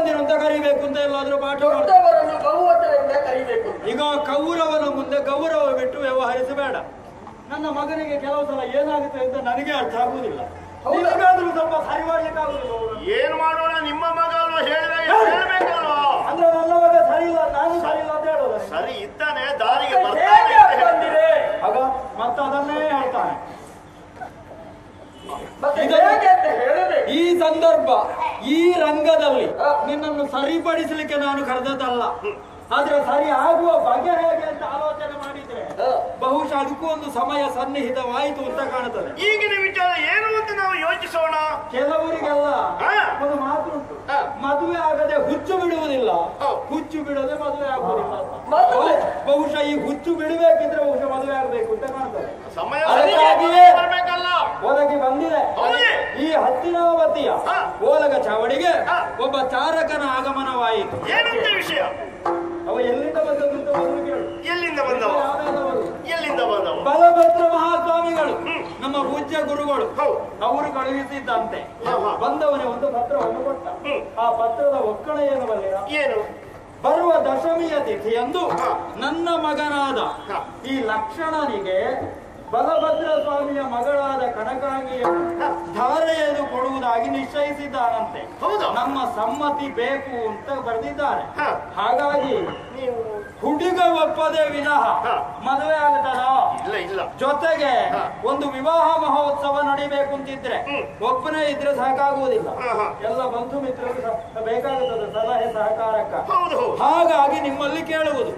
ಅಪ್ಪಂದಿರು ಅಂತ ಕರಿಬೇಕು ಅಂತ ಎಲ್ಲಾದ್ರೂ ಪಾಠ ಮಾಡ್ತಾರೆ ದೊಡ್ಡವರನ್ನು ಬಹುವಚನದಿಂದ ಕರಿಬೇಕು ಈಗ ಕೌರವನ ಮುಂದೆ ಗೌರವ ಬಿಟ್ಟು ವ್ಯವಹರಿಸಬೇಡ. ನನ್ನ ಮಗನಿಗೆ ಕೆಲವು ಸಲ ಏನಾಗುತ್ತೆ ಅಂತ ನನಗೆ ಅರ್ಥ ಆಗುವುದಿಲ್ಲ. ಸ್ವಲ್ಪ ಸರಿ ಏನ್ ಮಾಡೋಣ? ನಿಮ್ಮ ಮಗ ಅಲ್ವಾ ಹೇಳಿದಾಗ ಹೇಳ್ಬೇಕಲ್ವಾ? ಅಂದ್ರೆ ನನ್ನ ಮಗ ಸರಿ ಇಲ್ಲ ನಾನು ಸರಿ ಇಲ್ಲ ಅಂತ ಹೇಳೋದು. ಸರಿ ಇದ್ದಾನೆ ದಾರಿಗೆ ಬರ್ತಾನೆ ಅಂತ ಹೇಳ್ತಾನೆ. ಬಂದಿದೆ. ಆಗ ಮತ್ತೆ ಅದನ್ನೇ ಹೇಳ್ತಾನೆ ಈ ಸಂದರ್ಭ ಈ ರಂಗದಲ್ಲಿ ನಿನ್ನನ್ನು ಸರಿಪಡಿಸಲಿಕ್ಕೆ ನಾನು ಕರೆದದ್ದಲ್ಲ. ಆದ್ರೆ ಸರಿ ಆಗುವ ಬಗೆ ಹೇಗೆ ಅಂತ ಆಲೋಚನೆ ಮಾಡಿದ್ರೆ ಬಹುಶಃ ಅದಕ್ಕೂ ಒಂದು ಸಮಯ ಸನ್ನಿಹಿತವಾಯಿತು ಅಂತ ಕಾಣುತ್ತದೆ. ಈಗಿನ ವಿಚಾರ ಏನು ಅಂತ ನಾವು ಯೋಚಿಸೋಣ? ಕೆಲವರಿಗೆಲ್ಲ ಒಂದು ಮಾತು ಉಂಟು. ಮದುವೆ ಆಗದೆ ಹುಚ್ಚು ಬಿಡುವುದಿಲ್ಲ. ಹುಚ್ಚು ಬಿಡದೆ ಮದುವೆ ಆಗುವುದಿಲ್ಲ ಬಹುಶಃ ಈ ಹುಚ್ಚು ಬಿಡಬೇಕಿದ್ರೆ ಬಹುಶಃ ಮದುವೆ ಆಗಬೇಕು ಅಂತ ಕಾಣ್ತದೆ. ಒಳಗೆ ಬಂದಿದೆ. ಈ ಹತ್ತಿನಾವತಿಯ ಬತ್ತಿಯ ಓಲಗ ಚಾವಡಿಗೆ ಒಬ್ಬ ಚಾರಕನ ಆಗಮನವಾಯಿತು. ಏನಂತ ವಿಷಯ? ಅವ ಎಲ್ಲಿಂದ ಬಂದದ್ದು ಎಲ್ಲಿಂದ ಬಂದವ? ಎಲ್ಲಿಂದ ಬಂದವ ಬಲಭದ್ರ ಮಹಾಸ್ವಾಮಿಗಳು ನಮ್ಮ ಪೂಜ್ಯ ಗುರುಗಳು. ಅವರು ಕಳುಹಿಸಿದ್ದಂತೆ. ಬಂದವನೇ ಒಂದು ಪತ್ರವನ್ನು ಕೊಟ್ಟ. ಆ ಪತ್ರದ ಒಕ್ಕಣ ಏನು ಬಲ್ಲಿರ? ಏನು? ಬರುವ ದಶಮಿಯ ತಿಥಿಯಂದು. ನನ್ನ ಮಗನಾದ ಈ ಲಕ್ಷಣನಿಗೆ ಬಲಭದ್ರ ಸ್ವಾಮಿಯ ಮಗಳಾದ ಕನಕಾಂಗಿಯ ಧಾರೆಯನ್ನು ಕೊಡುವುದಾಗಿ ನಿಶ್ಚಯಿಸಿದ್ದಾರಂತೆ ಹೌದಾ? ನಮ್ಮ ಸಮ್ಮತಿ ಬೇಕು ಅಂತ ಬರೆದಿದ್ದಾರೆ. ಹಾಗಾಗಿ ಹುಡುಗ ಒಪ್ಪದೆ ವಿನಃ. ಮದುವೆ ಆಗುತ್ತದ ಇಲ್ಲ ಇಲ್ಲ. ಜೊತೆಗೆ ಒಂದು ವಿವಾಹ ಮಹೋತ್ಸವ ನಡಿಬೇಕು ಅಂತಿದ್ರೆ. ಒಬ್ಬನೇ ಇದ್ರೆ ಸಾಕಾಗುವುದಿಲ್ಲ. ಎಲ್ಲ ಬಂಧು ಮಿತ್ರರು ಬೇಕಾಗುತ್ತದೆ ಸಲಹೆ ಸಹಕಾರಕ್ಕ. ಹಾಗಾಗಿ ನಿಮ್ಮಲ್ಲಿ ಕೇಳುವುದು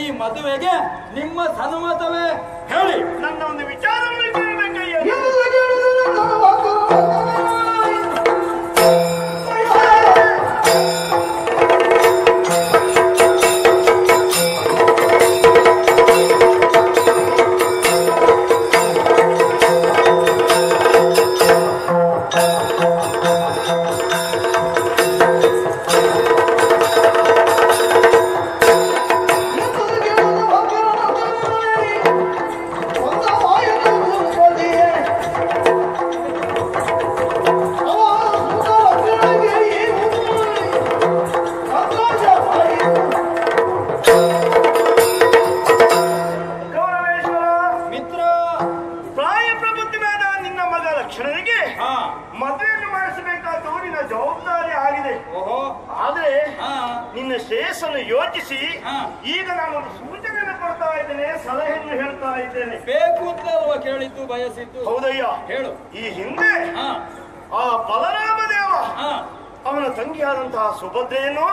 ಈ ಮದುವೆಗೆ ನಿಮ್ಮ ಸನ್ಮತವೇ ಹೇಳಿ. ನನ್ನ ಒಂದು ವಿಚಾರವನ್ನು ಹಾ. ನಿನ್ನ ಶ್ರೇಯಸ್ಸನ್ನು ಯೋಚಿಸಿ. ಈಗ ಈಗ ಒಂದು ಸೂಚನೆಯನ್ನು ಕೊಡ್ತಾ ಇದ್ದೇನೆ ಸಲಹೆಯನ್ನು ಹೇಳ್ತಾ ಇದ್ದೇನೆ. ಬೇಕು ಅಂತ ಕೇಳಿದ್ದು ಬಯಸಿದ್ದು? ಹೌದಯ್ಯ. ಹೇಳು. ಈ ಹಿಂದೆ ಆ ಬಲರಾಮ ದೇವ ಅವನ ತಂಗಿಯಾದಂತಹ ಸುಭದ್ರೆಯನ್ನು.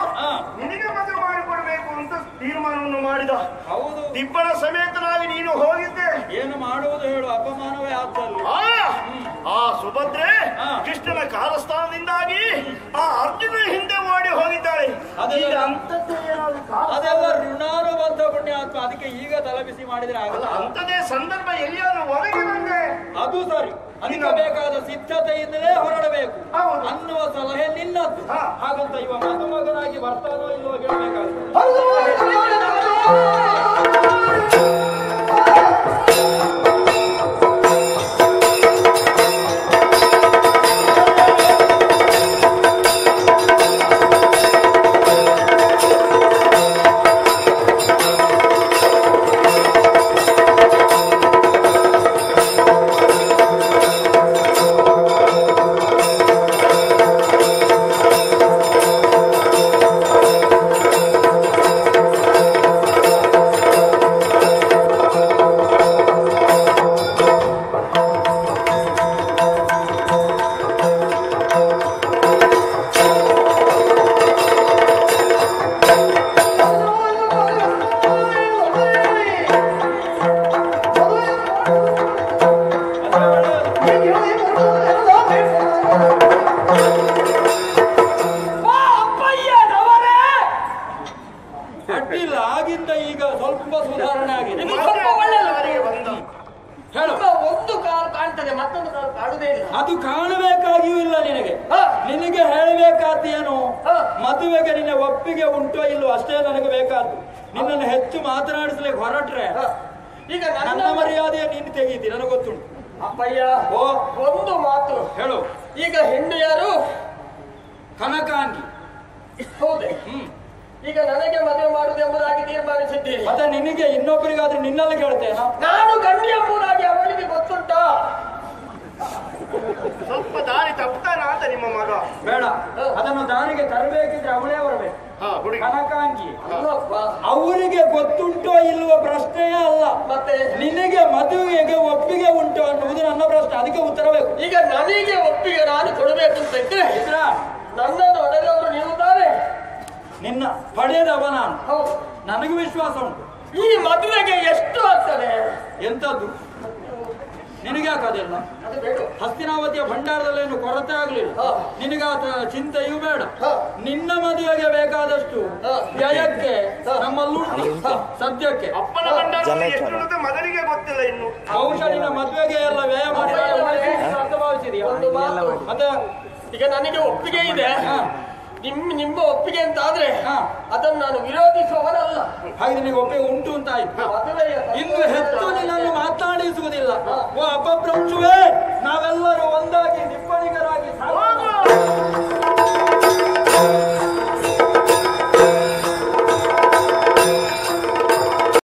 ನಿನಗೆ ಮದುವೆ ಮಾಡಿಕೊಡ್ಬೇಕು ಅಂತ ತೀರ್ಮಾನವನ್ನು ಮಾಡಿದ. ಹೌದು. ಇಬ್ಬರ ಸಮೇತನಾಗಿ ನೀನು ಹೋಗಿದ್ದೆ. ಏನು ಮಾಡುವುದು ಹೇಳು ಅಪಮಾನವೇ ಆದಲ್ಲಿ ಆ, ಆ ಸುಭದ್ರೆ. ಕೃಷ್ಣನ ಕಾಲಸ್ಥಾನದಿಂದಾಗಿ ಆ ಅರ್ಜುನ ಹಿಂದೆ ಹೋಗಿದ್ದಾಳೆ. ಅದೆಲ್ಲ- ಋಣಾನುಬದ್ಧ ಪುಣ್ಯಾತ್ಮ ಅದಕ್ಕೆ ಈಗ ತಲಬಿಸಿ ಮಾಡಿದ್ರೆ ಆಗಲ್ಲ. ಅಂತದೇ ಸಂದರ್ಭ ಎಲ್ಲಿಯಾದ್ರೂ ಬಂದೆ ಅದು ಸರಿ. ಅದಕ್ಕೆ ಬೇಕಾದ ಸಿದ್ಧತೆಯಿಂದಲೇ ಹೊರಡಬೇಕು. ಅನ್ನುವ ಸಲಹೆ ನಿನ್ನದ್ದು. ಹಾಗಂತ ಇವ ಮದುಮಗನಾಗಿ ಬರ್ತಾನೋ ಇಲ್ಲವೋ ಹೇಳಬೇಕಾಗ್ತದೆ ಅದು ಕಾಣಬೇಕಾಗಿಯೂ ಇಲ್ಲ ನಿನಗೆ. ಹಾ. ನಿನಗೆ ಹೇಳಬೇಕಾದೇನು. ಮದುವೆಗೆ ನಿನ್ನ ಒಪ್ಪಿಗೆ ಉಂಟೋ ಇಲ್ಲೋ ಅಷ್ಟೇ ನನಗೆ ಬೇಕಾದ್ದು. ನಿನ್ನನ್ನು ಹೆಚ್ಚು ಮಾತನಾಡಿಸಲಿ ಹೊರಟ್ರೆ ಈಗ ನನ್ನ ಮರ್ಯಾದೆ ನೀನು ತೆಗೀತಿ ನನಗೆ ಗೊತ್ತುಂಟು. ಅಪ್ಪಯ್ಯ ಓ. ಒಂದು ಮಾತು. ಹೇಳು. ಈಗ ಹೆಣ್ಣು ಯಾರು ಕನಕಾಂಗಿ. ಹೌದೇ. ಹ್ಮ್. ಈಗ ನನಗೆ ಮದುವೆ ಮಾಡುದು ಎಂಬುದಾಗಿ ತೀರ್ಮಾನಿಸಿದ್ದೀನಿ ಮತ್ತೆ ನಿನಗೆ ಇನ್ನೊಬ್ಬರಿಗಾದ್ರೆ ನಿನ್ನಲ್ಲಿ ಕೇಳ್ತೇನೆ. ನಾನು ಗಂಡಿ ಎಂಬುದಾಗಿ ಅವಳಿಗೆ ಗೊತ್ತುಂಟಾ? ಸ್ವಲ್ಪ ದಾರಿ ತಪ್ತಾನ ಅಂತ ನಿಮ್ಮ ಮಗ? ಬೇಡ. ಅದನ್ನು ದಾರಿಗೆ ತರಬೇಕಿದ್ರೆ ಅವಳೇ ಬರಬೇಕು ಹಾ ಹುಡುಗಿ. ಕನಕಾಂಗಿ ಅವರಿಗೆ ಗೊತ್ತುಂಟೋ ಇಲ್ವೋ ಪ್ರಶ್ನೆಯೇ ಅಲ್ಲ. ಮತ್ತೆ? ನಿನಗೆ ಮದುವೆಗೆ ಒಪ್ಪಿಗೆ ಉಂಟು ಅನ್ನುವುದು ನನ್ನ ಪ್ರಶ್ನೆ. ಅದಕ್ಕೆ ಉತ್ತರ ಬೇಕು. ಈಗ ನನಗೆ ಒಪ್ಪಿಗೆ ನಾನು ಕೊಡಬೇಕು ಅಂತ ಇದ್ರೆ? ಇದ್ರ? ನನ್ನನ್ನು ಹೊಡೆದವರು ನೀವು ತಾನೇ ನಿನ್ನ ಪಡೆಯದವ ನಾನು. ಹೌದು. ನನಗೂ ವಿಶ್ವಾಸ ಉಂಟು. ಈ ಮದುವೆಗೆ ಎಷ್ಟು ಆಗ್ತದೆ? ಎಂತದ್ದು? ನಿನಗೆ ಅದೆಲ್ಲ ಹಸ್ತಿನಾವತಿಯ ಭಂಡಾರದಲ್ಲೇನು ಕೊರತೆ ಆಗ್ಲಿಲ್ಲ. ನಿನಗಾತ ಚಿಂತೆಯೂ ಬೇಡ. ಹಾ. ನಿನ್ನ ಮದುವೆಗೆ ಬೇಕಾದಷ್ಟು ವ್ಯಯಕ್ಕೆ ನಮ್ಮಲ್ಲೂ ಸದ್ಯಕ್ಕೆ. ಮಗನಿಗೆ ಗೊತ್ತಿಲ್ಲ ಇನ್ನು. ಮದುವೆಗೆ ಎಲ್ಲ ವ್ಯಯ ಮಾಡಿ ಅಂತ ಭಾವಿಸಿದ್ಯಾ? ಮತ್ತೆ ಈಗ ನನಗೆ ಒಪ್ಪಿಗೆ ಇದೆ. ಹಾ. ನಿಮ್ಮ ನಿಮ್ಮ ಒಪ್ಪಿಗೆ ಅಂತ ಆದ್ರೆ ಅದನ್ನು ನಾನು ವಿರೋಧಿಸುವವನಲ್ಲ. ಹಾಗೆ ನಿಮಗೆ ಒಪ್ಪಿಗೆ ಉಂಟು ಅಂತ ಆಯ್ತು. ಇನ್ನು ಹೆಚ್ಚು ನಿನ್ನನ್ನು ಮಾತನಾಡಿಸುವುದಿಲ್ಲ ಓ ಅಪಭ್ರಂಶುವೇ ನಾವೆಲ್ಲರೂ ಒಂದಾಗಿ ನಿಪ್ಪಣಿಗರಾಗಿ